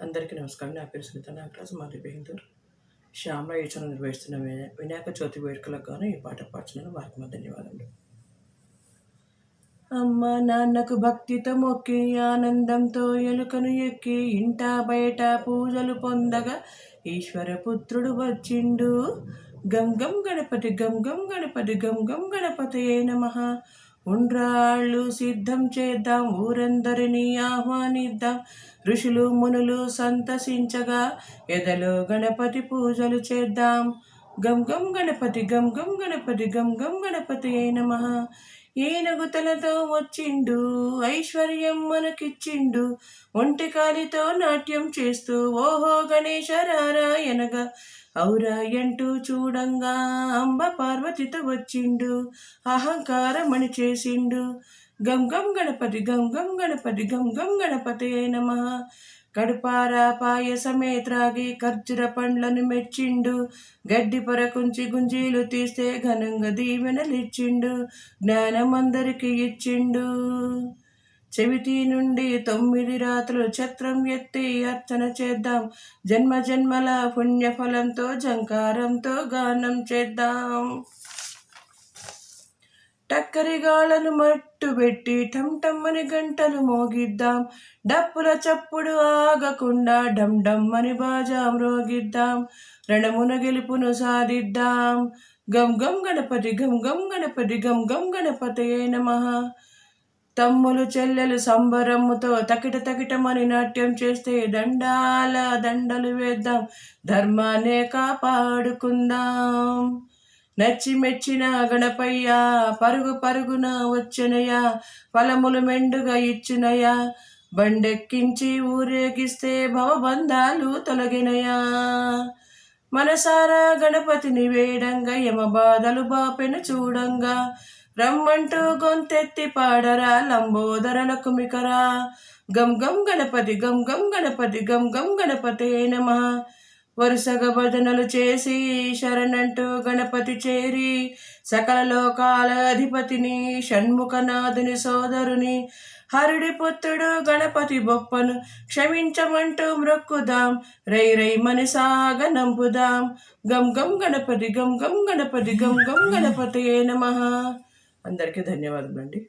అందరికీ నమస్కారం. నా పేరు సునీత నాగరాజు మాది బెంగళూరు. శ్యామల యోచన నిర్వహిస్తున్న వినాయక చవితి వేడుకలకు గాను ఈ పాట పాడుతున్నాను వారికి మా ధన్యవాదములు. అమ్మ నాన్నకు భక్తితో మొక్కి ఆనందంతో ఎలుకను ఎక్కి ఇంట బయట పూజలు పొందగా ఈశ్వర పుత్రుడు వచ్చిండు. గం గం గణపతి గం గం గణపతి గం గం గణపతి ఏ నమ. ఉండ్రాళ్ళు సిద్ధం చేద్దాం ఊరందరినీ ఆహ్వానిద్దాం. ఋషులు మునులు సంతసించగా ఎదలో గణపతి పూజలు చేద్దాం. గం గం గణపతి గం గం గణపతి గం గం గణపతి అయిన నమః. ఏనుగుతలతో వచ్చిండు ఐశ్వర్యం మనకిచ్చిండు. ఒంటి కాలితో నాట్యం చేస్తూ ఓహో గణేశ రారాయనగా ఔరాయంటూ చూడంగా అంబ పార్వతితో వచ్చిండు అహంకారమణి చేసిండు. గం గం గణపతి గం గం గణపతి గం గం గణపతి నమ. కడుపార పాయసమే త్రాగి ఖర్జుర పండ్లను మెచ్చిండు. గడ్డి పొరకుంచి గుంజీలు తీస్తే ఘనంగా దీవెనలిచ్చిండు. జ్ఞానం అందరికి ఇచ్చిండు. చెవిటి నుండి తొమ్మిది రాత్రులు ఛత్రం ఎత్తి అర్చన చేద్దాం. జన్మ జన్మల పుణ్యఫలంతో జంకారంతో గానం చేద్దాం. టక్కరిగాళ్ళను మట్టు పెట్టి టమ్ టమ్మని గంటలు మోగిద్దాం. డప్పుల చప్పుడు ఆగకుండా డమ్ డమ్మని బాజా మ్రోగిద్దాం రణమున గెలుపును సాధిద్దాం. గం గం గణపతి గం గం గణపతి గం గం గణపతి నమః. తమ్ములు చెల్లెలు సంబరముతో తకిట తకిటమని నాట్యం చేస్తే దండాల దండలు వేద్దాం. ధర్మాన్నే కాపాడుకుందాం. నచ్చి మెచ్చిన గణపయ్యా పరుగు పరుగున వచ్చనయ్యా ఫలములు మెండుగా ఇచ్చినయా బండెక్కించి ఊరేగిస్తే భవబంధాలు తొలగినయా మనసారా గణపతిని వేడంగా యమ బాధలు బాపెను చూడంగా రమ్మంటూ గొంతెత్తి పాడరా లంబోదరల కుమికరా గం గం గణపతి గం గం గణపతి గం గం గణపతి నమ. వరుసగా భజనలు చేసి శరణంటూ గణపతి చేరి సకల లోకాల అధిపతిని షణ్ముఖనాథుని సోదరుని హరుడి పుత్రుడు గణపతి బొప్పను క్షమించమంటూ మ్రొక్కుదాం. రై రై మనసాగ నంపుదాం గం గం గణపతి గం గం గణపతి గం గం గణపతి నమః. అందరికీ ధన్యవాదములండి.